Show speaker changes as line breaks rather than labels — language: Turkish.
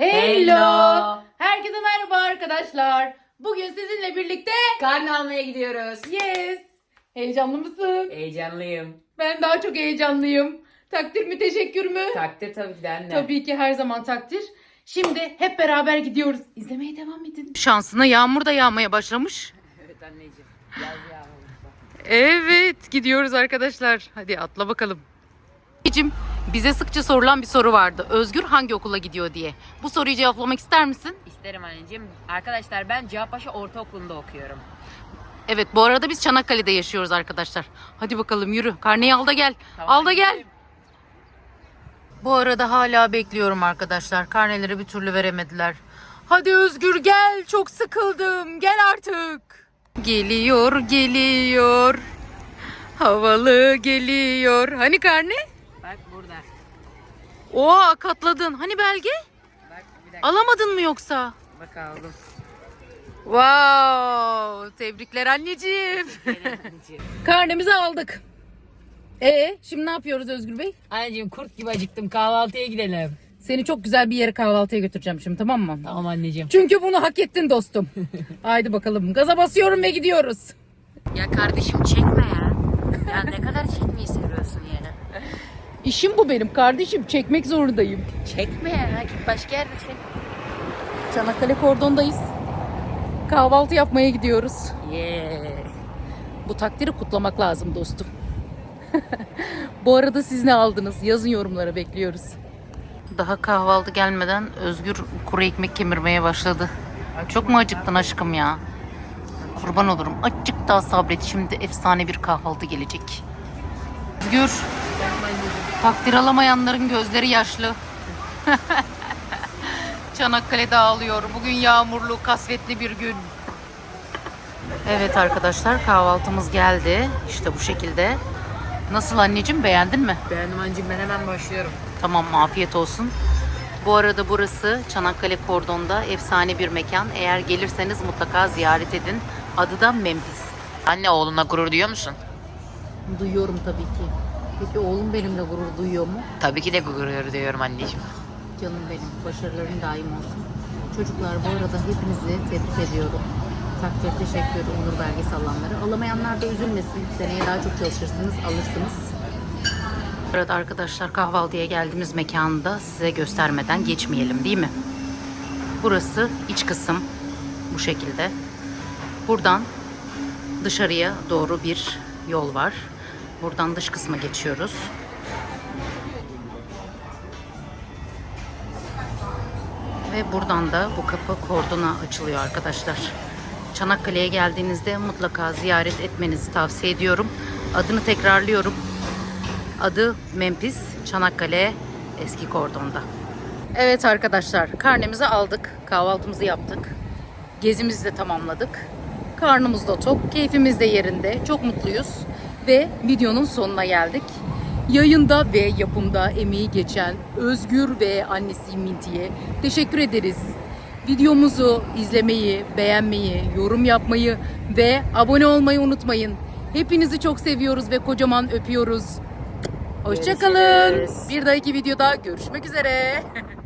Hello. Herkese merhaba arkadaşlar. Bugün sizinle birlikte
Karne almaya gidiyoruz.
yes. Heyecanlı mısın?
Heyecanlıyım.
Ben daha çok heyecanlıyım. Takdir mi teşekkür mü?
Takdir tabii ki de anne.
Tabii ki her zaman takdir. Şimdi hep beraber gidiyoruz. İzlemeye devam edin. Şansına yağmur da yağmaya başlamış.
Evet anneciğim. Yaz yağmurmuş bak.
Evet gidiyoruz arkadaşlar. Hadi atla bakalım. Anneciğim, bize sıkça sorulan bir soru vardı. Özgür hangi okula gidiyor diye. Bu soruyu cevaplamak ister misin?
İsterim anneciğim. Arkadaşlar ben Cihapaşa Ortaokulu'nda okuyorum.
Evet bu arada biz Çanakkale'de yaşıyoruz arkadaşlar. Hadi bakalım yürü. Karneyi al da gel. al da gel. Bu arada hala bekliyorum arkadaşlar. Karneleri bir türlü veremediler. Hadi Özgür gel. Çok sıkıldım. Gel artık. Geliyor, geliyor. Havalı geliyor. Hani karne?
Bak burada.
Oo katladın. Hani belge?
Bak bir dakika.
Alamadın mı yoksa?
Bak aldım.
Wow! Tebrikler anneciğim. Karnemizi aldık. E şimdi ne yapıyoruz Özgür Bey?
anneciğim kurt gibi acıktım. Kahvaltıya gidelim.
Seni çok güzel bir yere kahvaltıya götüreceğim şimdi tamam mı?
Tamam anneciğim.
Çünkü bunu hak ettin dostum. Haydi bakalım. Gaza basıyorum ve gidiyoruz.
Ya kardeşim çekme ya. Ya ne kadar ya.
İşim bu benim kardeşim. Çekmek zorundayım.
Çekme ya. Git başka yerde çek.
Çanakkale kordondayız. Kahvaltı yapmaya gidiyoruz.
Yeah.
Bu takdiri kutlamak lazım dostum. Bu arada siz ne aldınız? Yazın yorumlara bekliyoruz. Daha kahvaltı gelmeden Özgür kuru ekmek kemirmeye başladı. Çok mu acıktın aşkım ya? Kurban olurum. Azıcık daha sabret. Şimdi efsane bir kahvaltı gelecek. Özgür, takdir alamayanların gözleri yaşlı. Çanakkale dağılıyor. Bugün yağmurlu, kasvetli bir gün. Evet arkadaşlar kahvaltımız geldi. İşte bu şekilde. Nasıl anneciğim beğendin mi?
Beğendim anneciğim ben hemen başlıyorum.
Tamam afiyet olsun. Bu arada burası Çanakkale Kordon'da efsane bir mekan. Eğer gelirseniz mutlaka ziyaret edin. Adı da Memphis.
Anne oğluna gurur duyuyor musun?
Duyuyorum tabii ki. Peki oğlum benimle gurur duyuyor mu?
Tabii ki de gurur duyuyorum anneciğim.
Canım benim. Başarıların daim olsun. Çocuklar bu arada hepinizi tebrik ediyorum. Takdir, teşekkür, onur belgesi alanları. Alamayanlar da üzülmesin. Seneye daha çok çalışırsınız, alırsınız. Bu arada arkadaşlar kahvaltıya geldiğimiz mekanı da size göstermeden geçmeyelim değil mi? Burası iç kısım. Bu şekilde. Buradan dışarıya doğru bir yol var. Buradan dış kısma geçiyoruz. Ve buradan da bu kapı kordona açılıyor arkadaşlar. Çanakkale'ye geldiğinizde mutlaka ziyaret etmenizi tavsiye ediyorum. Adını tekrarlıyorum. Adı Memphis, Çanakkale eski kordonda. Evet arkadaşlar karnemizi aldık. Kahvaltımızı yaptık. Gezimizi de tamamladık. Karnımız da tok, keyfimiz de yerinde. Çok mutluyuz. Ve videonun sonuna geldik. Yayında ve yapımda emeği geçen Özgür ve annesi Minti'ye teşekkür ederiz. Videomuzu izlemeyi, beğenmeyi, yorum yapmayı ve abone olmayı unutmayın. Hepinizi çok seviyoruz ve kocaman öpüyoruz. Hoşçakalın. Bir dahaki videoda görüşmek üzere.